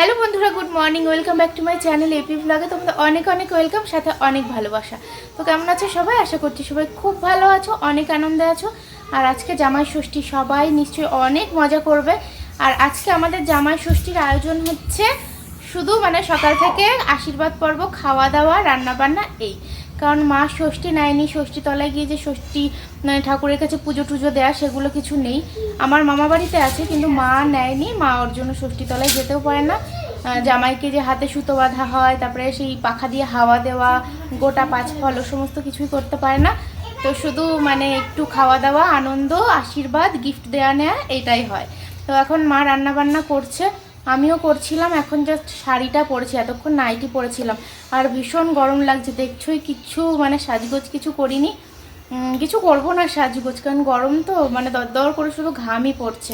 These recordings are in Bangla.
হ্যালো বন্ধুরা, good morning, welcome back to my channel AP ব্লগে। তোমাদের অনেক অনেক ওয়েলকাম, সাথে অনেক ভালোবাসা। তো কেমন আছো সবাই? আশা করছি সবাই খুব ভালো আছো, অনেক আনন্দে আছো। আর আজকে জামাই ষষ্ঠী, সবাই নিশ্চয়ই অনেক মজা করবে। আর আজকে আমাদের জামাই ষষ্ঠীর আয়োজন হচ্ছে শুধু মানে সকাল থেকে আশীর্বাদ পর্ব, খাওয়া দাওয়া রান্না বান্না এই। কারণ মা ষষ্ঠী নেয়নি ষষ্ঠী তলায় গিয়ে যে ষষ্ঠী মানে ঠাকুরের কাছে পুজো টুজো দেওয়া সেগুলো কিছু নেই। আমার মামা বাড়িতে আছে, কিন্তু মা নেয়নি, মা ওর জন্য ষষ্ঠী তলায় যেতেও পারে না। জামাইকে যে হাতে সুতো বাঁধা হয়, তারপরে সেই পাখা দিয়ে হাওয়া দেওয়া, গোটা পাঁচ ফল, ও সমস্ত কিছুই করতে পারে না। তো শুধু মানে একটু খাওয়া দাওয়া, আনন্দ, আশীর্বাদ গিফট দেওয়া নেওয়া এটাই হয়। তো এখন মা রান্না বান্না করছে। আমিও করছিলাম এখন জাস্ট শাড়িটা পরেছি এতক্ষণ নাইটি পরেছিলাম। আর ভীষণ গরম লাগছে দেখছোই কিচ্ছু মানে সাজগোজ কিছু করিনি। কিছু করব না সাজগোজ কারণ গরম তো মানে দরদর করে শুধু ঘামই পড়ছে।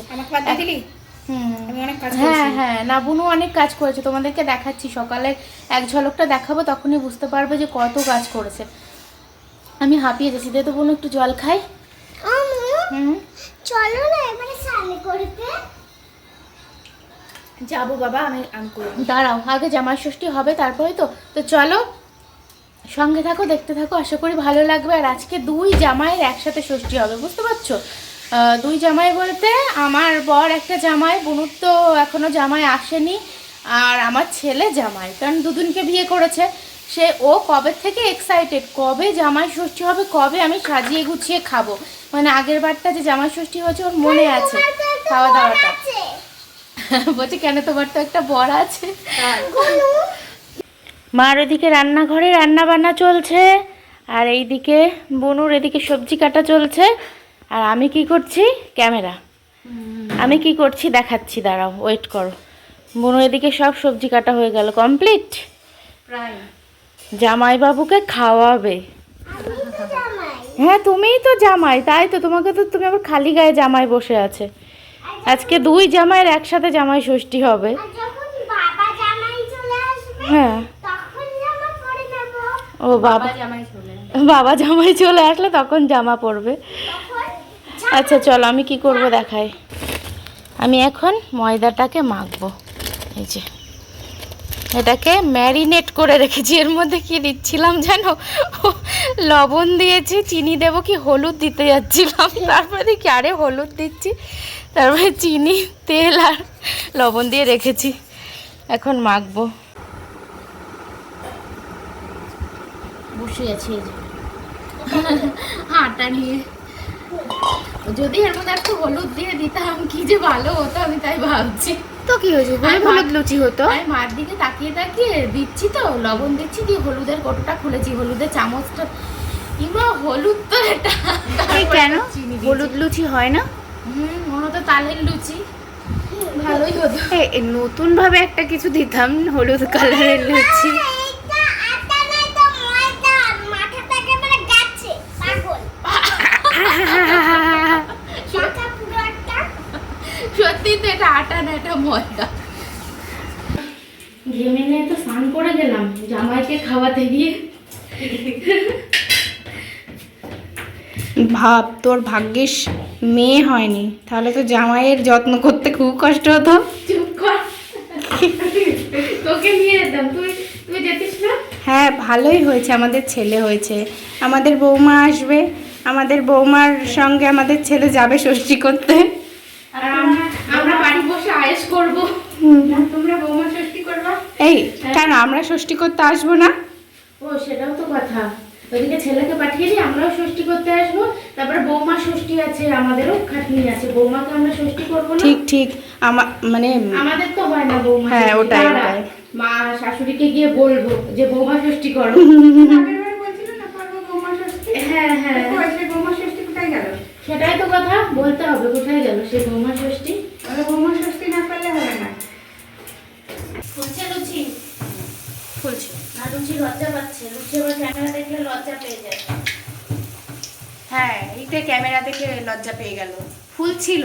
হ্যাঁ হ্যাঁ নাবুনু অনেক কাজ করেছে তোমাদেরকে দেখাচ্ছি সকালে এক ঝলকটা দেখাবো তখনই বুঝতে পারবে যে কত কাজ করেছে। আমি হাঁপিয়ে যাচ্ছি দে তো বোন একটু জল খাই। হুম। চলো না এবারে সামনে করতে। যাব বাবা আমি দাঁড়াও আগে জামাই ষষ্ঠী হবে তারপরে তো তো চলো সঙ্গে থাকো দেখতে থাকো আশা করি ভালো লাগবে। আর আজকে দুই জামাইয়ের একসাথে ষষ্ঠী হবে বুঝতে পারছ? দুই জামাই বলতে আমার বর একটা জামাই বুনুর তো এখনও জামাই আসেনি আর আমার ছেলে জামাই কারণ দুদিনকে বিয়ে করেছে। সে ও কবে থেকে এক্সাইটেড কবে জামাই ষষ্ঠী হবে কবে আমি সাজিয়ে গুছিয়ে খাব? মানে আগের বারটা যে জামাই ষষ্ঠী হয়েছে ওর মনে আছে খাওয়া দাওয়াটা বলছি কেন তোমার তো একটা বর আছে? মার ওদিকে রান্নাঘরে রান্না বান্না চলছে আর এইদিকে বনুর এদিকে সবজি কাটা চলছে আর আমি কি করছি? ক্যামেরা। আমি কি করছি? দেখাচ্ছি দাঁড়াও ওয়েট করো। বনু এদিকে সব সবজি কাটা হয়ে গেল কমপ্লিট প্রায়। জামাই বাবুকে খাওয়াবে হ্যাঁ তুমিই তো জামাই তাই তো তোমাকে তো তুমি আবার খালি গায়ে জামাই বসে আছে। আজকে দুই জামাইয়ের একসাথে জামাই ষষ্ঠী হবে। বাবা জামাই চলে হ্যাঁ। ও বাবা বাবা জামাই চলে আসলে তখন জামা পরবে। আচ্ছা চলো আমি কি করব দেখাই। আমি এখন ময়দাটাকে মাখবো। এই যে। এটাকে ম্যারিনেট করে রেখেছি। এর মধ্যে কি দিচ্ছিলাম জানো? লবণ দিয়েছি চিনি দেবো কি হলুদ দিতে যাচ্ছিলাম। তারপরে দেখি আরে হলুদ দিচ্ছি। তারপরে চিনি তেল আর লবণ দিয়ে রেখেছি। এখন মাখবো। বসে আছি এই আটা নিয়ে। যদি এর মধ্যে একটু হলুদ দিয়ে দিতাম কি যে ভালো হতো আমি তাই ভাবছি। তো কি হয়েছে? আর হলুদ লুচি হতো? আমি মার দিকে তাকিয়ে তাকিয়ে দিচ্ছি তো লবণ দিচ্ছি দিয়ে হলুদের কটোটা খুলেছি হলুদের চামচটা। কিংবা হলুদ তো এটা। কেন? চিনি হলুদ লুচি হয় না? হুম তালের লুচি। ভালোই হতো। নতুন ভাবে একটা কিছু দিতাম হলুদ কালারের লুচি। সত্যি তো এটা আটা না এটা ময়দা। ঘেমে নিয়ে তো স্নান করে গেলাম জামাইকে খাওয়াতে গিয়ে। ভাব তোর ভাগ্যিস। মেয়ে হয়নি। তাহলে তো জামাইয়ের যত্ন করতে খুব কষ্ট হতো। তোকে নিয়ে যেতাম। তুই তুই যেতিস না? হ্যাঁ ভালোই হয়েছে। আমাদের ছেলে হয়েছে। আমাদের বৌমা আসবে। আমাদের বৌমার সঙ্গে আমাদের ছেলে যাবে ষষ্ঠী করতে। আর আমরা আমরা বাড়ি বসে আয়েস করব। তোমরা বৌমা ষষ্ঠী করবা? এই কেন আমরা ষষ্ঠী করতে আসব না? ও সেটাও তো কথা। ওদিকে ছেলেকে পাঠিয়ে দিই আমরাও ষষ্ঠী করতে আসব। তারপরে বৌমা ষষ্ঠী আছে আমাদেরও খাটনি আছে। বৌমাকে আমরা ষষ্ঠী করব না? ঠিক ঠিক। আমার মানে আমাদের তো হয় না বৌমা। হ্যাঁ, ওটাই, ওটাই। মা শাশুড়িকে গিয়ে বলব যে বৌমা ষষ্ঠী করো। হ্যাঁ হ্যাঁ। সেটাই তো কথা বলতে হবে কোথায় গেল সেই বৌমা ষষ্ঠী ফুলছে লুচি ফুলছে না। লুচি লজ্জা পাচ্ছে। লুচি আবার ক্যামেরা দেখলে লজ্জা পেয়ে যায়। হ্যাঁ এইটা ক্যামেরা দেখে লজ্জা পেয়ে গেল। ফুল ছিল।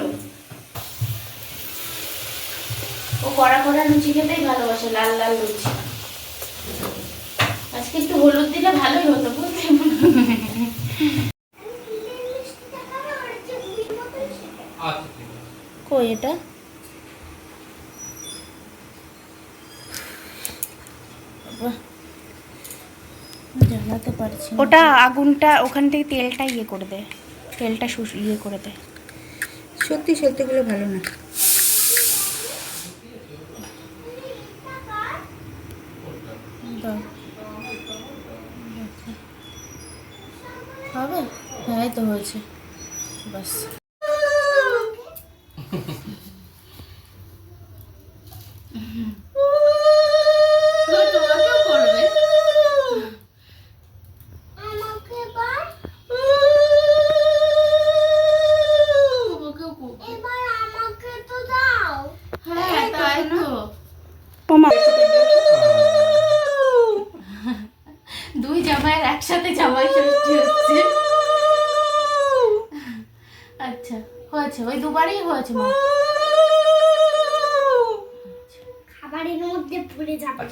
ও কড়া কড়া লুচি খেতেই ভালোবাসে লাল লাল লুচি। আজকে একটু হলুদ দিলে ভালোই হতো বুঝলি? কই এটা বাহ জানাতে পারছি না। ওটা আগুনটা ওখান থেকে তেলটা ইয়ে করে দেয় তেলটা ইয়ে করে দেয় সত্যি সত্যি সত্যিগুলো ভালো না। হবে? হ্যাঁ তো হয়েছে। বাস।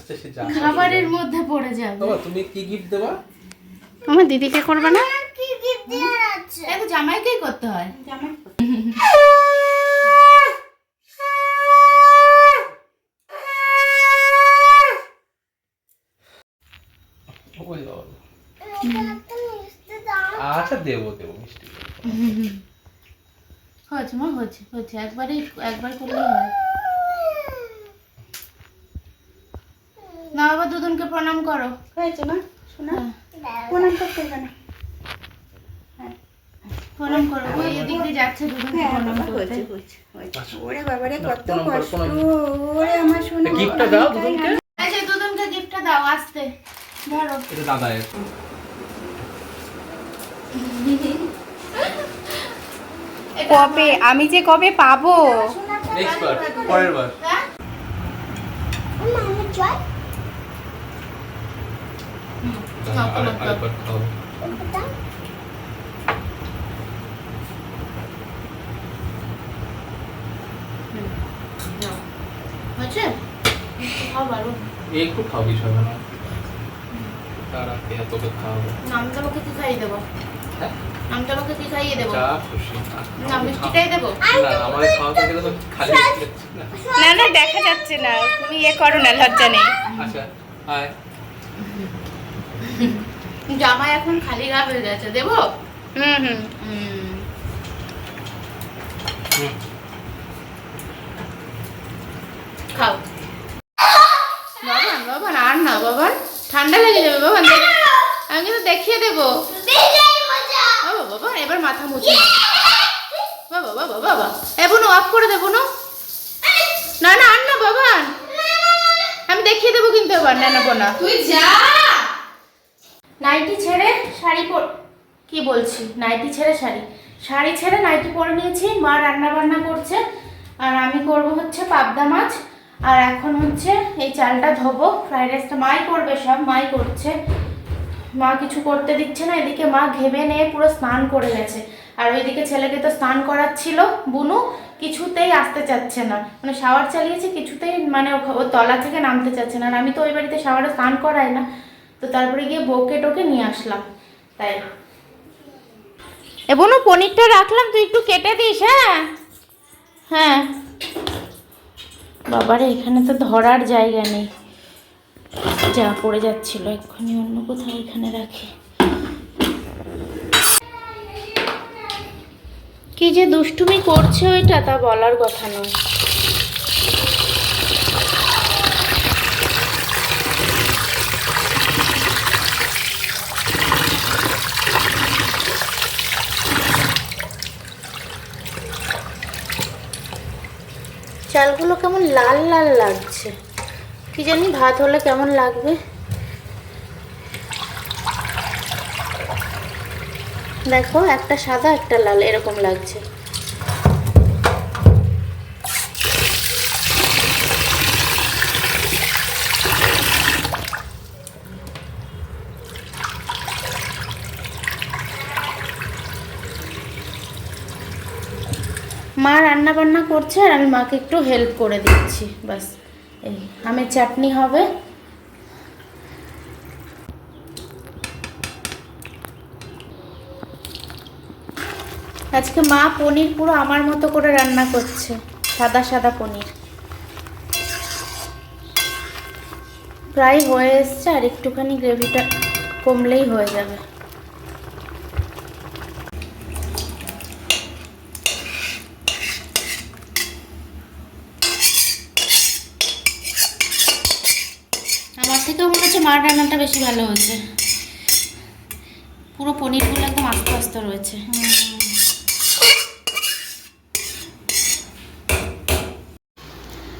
আচ্ছা সে যা খাবারের মধ্যে পড়ে যাবে। বাবা তুমি কি গিফট দেবা? আমার দিদিকে করবে না? কি গিফট দেওয়ার আছে? তো জামাইকেই করতে হয়। এটা দাও। আচ্ছা দেবো দেবো মিষ্টি। হয়েছে মা হয়েছে হয়েছে। একবারই একবার করলেই হয়। না বাবা দুজনকে প্রণাম করো। হয়েছে না শোনা? হ্যাঁ, প্রণাম করতে হবে প্রণাম করো। ওই এদিক দিয়ে যাচ্ছে দুজনকে প্রণাম করতে। হয়েছে হয়েছে হয়েছে। ওরে বাবারে না, কত কষ্ট। ওরে আমার শোনা গিফটটা দাও দুজনকে আচ্ছা দুজনকে গিফটটা দাও আসতে। ধরো। এটা দাদায়ের এটা কবে? আমি যে কবে পাবো? নেক্সট বার পরের বার। হ্যাঁ? আমি। আরেকবার খাও। দাও খাও বারো একটু খাও কিছু না। তার আগে তোকে খাওয়াবো? নামটাকে কি খাইয়ে দেবো। হ্যাঁ? নামটাকে কি খাইয়ে দেবো। যা খুশি না মিষ্টিটাই দেবো। না আমাদের খাওয়াতে গেলে তো খালি না। না না দেখা যাচ্ছে না। তুমি ইয়ে করো না লজ্জা নেই। আচ্ছা হাই জামাই এখন খালি গা হয়ে গেছে দেবো? হুম হুম। খাও। বাবান বাবান আর না বাবান। ঠান্ডা লেগে যাবে বাবান আমি কিন্তু দেখিয়ে দেবো। বাবা বাবা এবার মাথা মুছে। বাবা বাবা বাবা। অফ করে দেবো না না না আর না বাবান। আমি দেখিয়ে দেবো কিন্তু এবার না নেব না তুই যা। নাইটি ছেড়ে শাড়ি পর, কি বলছি? নাইটি ছেড়ে শাড়ি। শাড়ি ছেড়ে নাইটি পরে নিয়েছি, মা রান্না বান্না করছে, আর আমি করব হচ্ছে পাবদা মাছ, আর এখন হচ্ছে এই চালটা ধোবো। ফ্রাইড রাইসটা মাই করবে সব, মাই করছে। মা কিছু করতে দিচ্ছে না, এদিকে মা ঘেমে নিয়ে পুরো স্নান করে গেছে। আর ওইদিকে ছেলেকে তো স্নান করাচ্ছিল, বুনু, কিছুতেই আসতে চাচ্ছে না। মানে শাওয়ার চালিয়েছে, কিছুতেই মানে ও তলা থেকে নামতে চাচ্ছে না। আর আমি তো ওই বাড়িতে শাওয়ারে স্নান করাই না। তো তারপরে গিয়ে বউকে টোকে নিয়ে আসলাম তাই। এ বোনু পনিরটা রাখলাম তুই একটু কেটে দিস হ্যাঁ? হ্যাঁ। বাবারে এখানে তো ধরার জায়গা নেই। যা পড়ে যাচ্ছিল এক্ষুনি অন্য কোথাও এখানে রাখি। কি যে দুষ্টুমি করছে ওইটা তা বলার কথা নয়। চালগুলো কেমন লাল লাল লাগছে। কি জানি ভাত হলে কেমন লাগবে। দেখো, একটা সাদা, একটা লাল, এরকম লাগছে মা রান্না বান্না করছে আর আমি মাকে একটু হেল্প করে দিচ্ছি। বাস এই আমের চাটনি হবে। আজকে মা পনির পুরো আমার মতো করে রান্না করছে, সাদা সাদা পনির। প্রায় হয়ে এসছে আর একটুখানি গ্রেভিটা কমলেই হয়ে যাবে আমার থেকেও মনে হচ্ছে মার রান্নাটা বেশি ভালো হয়েছে পুরো পনিরগুলো একদম আস্তে আস্তে রয়েছে।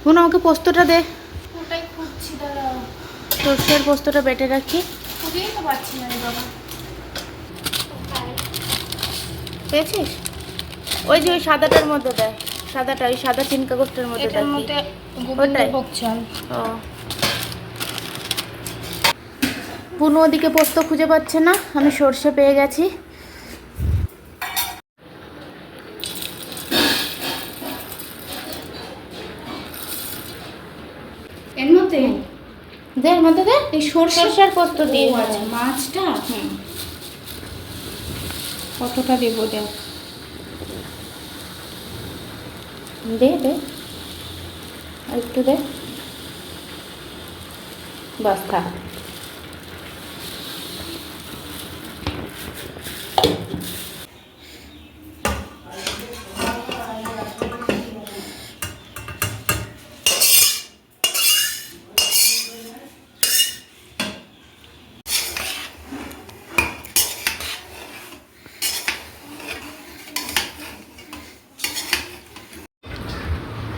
বোন আমাকে পোস্তটা দে। ওটাই খুঁজছি দাঁড়াও। সর্ষের পোস্তটা বেটে রাখি। খুঁজেই তো পাচ্ছি না রে বাবা। পেয়েছিস? ওই যে ওই সাদাটার মধ্যে দেয় সাদাটা ওই সাদা চিন কাগজটার মধ্যে দেয় ওটাই? ও। বুনু ওদিকে পোস্ত খুঁজে পাচ্ছে না আমি সর্ষে পেয়ে গেছি। এর মধ্যে? দে এর মধ্যে দে এই সরষে সর্ষের পোস্ত দিয়ে আচ্ছা মাছটা? হুম। কতটা দেবো দেখ। দে দে। একটু দে। বাস থাক।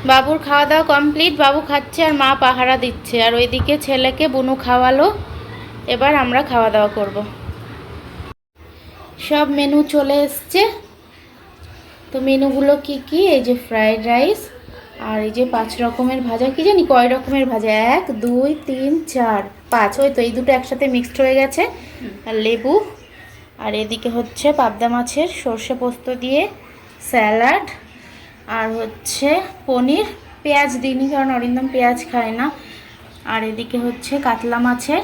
বাবুর খাওয়া দাওয়া কমপ্লিট বাবু খাচ্ছে আর মা পাহারা দিচ্ছে। আর ওইদিকে ছেলেকে বুনু খাওয়ালো, এবার আমরা খাওয়া দাওয়া করব। সব মেনু চলে এসছে। তো মেনুগুলো কি কি? এই যে ফ্রাইড রাইস আর এই যে পাঁচ রকমের ভাজা। কি জানি কয় রকমের ভাজা? এক, দুই, তিন, চার, পাঁচ। ওই তো এই দুটো একসাথে মিক্সড হয়ে গেছে। আর লেবু, আর এদিকে হচ্ছে পাবদা মাছের সর্ষে পোস্ত দিয়ে স্যালাড আর হচ্ছে পনির পেঁয়াজ দিইনি কারণ অরিন্দম পেঁয়াজ খায় না। আর এদিকে হচ্ছে কাতলা মাছের।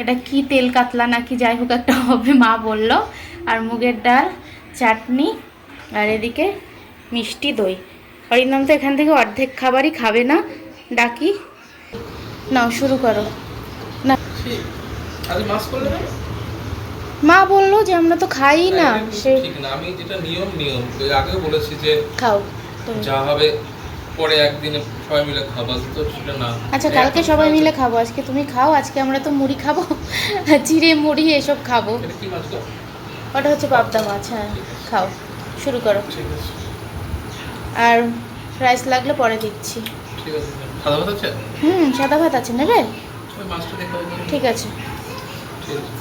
এটা কি তেল কাতলা নাকি যাই হোক একটা হবে মা বলল। আর মুগের ডাল চাটনি আর এদিকে মিষ্টি দই। অরিন্দম তো এখান থেকে অর্ধেক খাবারই খাবে না। ডাকি নাও শুরু করো। না। মা বলল যে আমরা তো খাই না সে ঠিক না আমি যেটা নিয়ম নিয়ম। আগেও বলেছি যে খাও। যা হবে পরে একদিনে সবাই মিলে খাব তো সেটা না। আচ্ছা কালকে সবাই মিলে খাব আজকে তুমি খাও আজকে আমরা তো মুড়ি খাব চিড়ে মুড়ি এসব খাব? ওটা হচ্ছে পাবদা মাছ হ্যাঁ খাও শুরু করো। আর রাইস লাগলে পরে দিচ্ছি। হুম সাদা ভাত আছে নেবে? ঠিক আছে।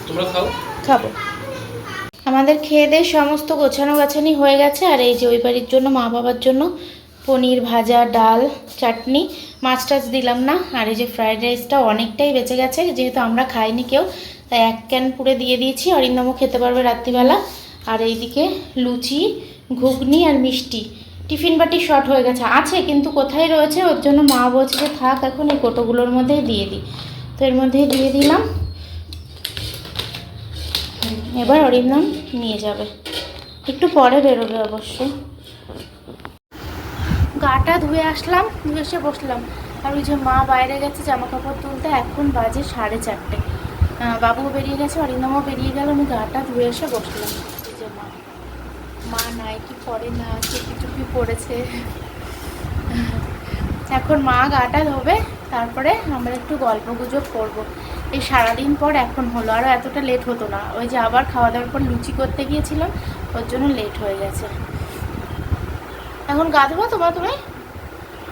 তোমরা খাও? খাব। আমাদের খেয়ে দিয়ে সমস্ত গোছানো গাছানি হয়ে গেছে। আর এই যে ওই বাড়ির জন্য, মা বাবার জন্য পনির ভাজা, ডাল, চাটনি, মাছ টাছ দিলাম না। আর এই যে ফ্রায়েড রাইসটা অনেকটাই বেঁচে গেছে, যেহেতু আমরা খাইনি কেউ, তাই এক ক্যান পুরে দিয়ে দিয়েছি। অরিন্দমও খেতে পারবে রাত্রিবেলা। আর এইদিকে লুচি, ঘুগনি আর মিষ্টি। টিফিন বাটি শর্ট হয়ে গেছে। আছে, কিন্তু কোথায় রয়েছে? ওর জন্য মা বলছে যে থাক, এখন এই কোটোগুলোর মধ্যেই দিয়ে দিই। তো এর মধ্যেই দিয়ে দিলাম। এবার অরিন্দম নিয়ে যাবে। একটু পরে বেরোবে অবশ্য। গাটা ধুয়ে আসলাম, ধুয়ে এসে বসলাম। আর ওই যে মা বাইরে গেছে জামা কাপড় তুলতে, এখন বাজে সাড়ে চারটে। বাবুও বেরিয়ে গেছে অরিন্দমও বেরিয়ে গেল, আমি গাটা ধুয়ে এসে বসলাম। এই যে মা। মা নাই, কি পরে না চুপি চুপি পড়েছে এখন মা গাটা ধোবে, তারপরে আমরা একটু গল্প গুজব করব। এই সারাদিন পর এখন হলো আরও এতটা লেট হতো না। ওই যে আবার খাওয়া দাওয়ার পর লুচি করতে গিয়েছিলাম, ওর জন্য লেট হয়ে গেছে। এখন গা ধোবো তোমার তুমি?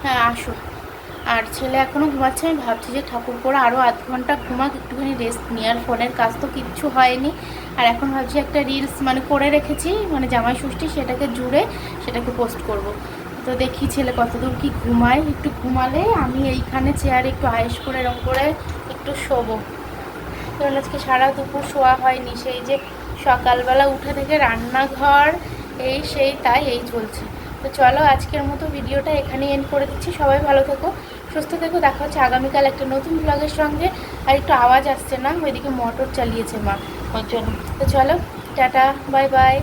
হ্যাঁ আসো। আর ছেলে এখনও ঘুমাচ্ছে, আমি ভাবছি যে ঠাকুর পড়া আরও আধ ঘণ্টা ঘুমাক, একটুখানি রেস্ট নিই। আর ফোনের কাজ তো কিচ্ছু হয়নি। আর এখন ভাবছি একটা রিলস মানে করে রেখেছি মানে জামাই ষষ্ঠী সেটাকে জুড়ে সেটাকে পোস্ট করব। তো দেখি ছেলে কতদূর কি ঘুমায়। একটু ঘুমালে আমি এইখানে চেয়ারে একটু আয়েস করে এরকম করে একটু শোবো। কারণ আজকে সারা দুপুর শোয়া হয়নি সেই যে সকালবেলা উঠে থেকে রান্নাঘর এই সেই তাই এই চলছে। তো চলো আজকের মতো ভিডিওটা এখানেই এন্ড করে দিচ্ছি। সবাই ভালো থেকো সুস্থ থেকো। দেখা হচ্ছে আগামীকাল একটা নতুন ব্লগের সঙ্গে। আর একটু আওয়াজ আসছে না ওইদিকে মোটর চালিয়েছে মা। ওর জন্য। তো চলো টাটা বাই বাই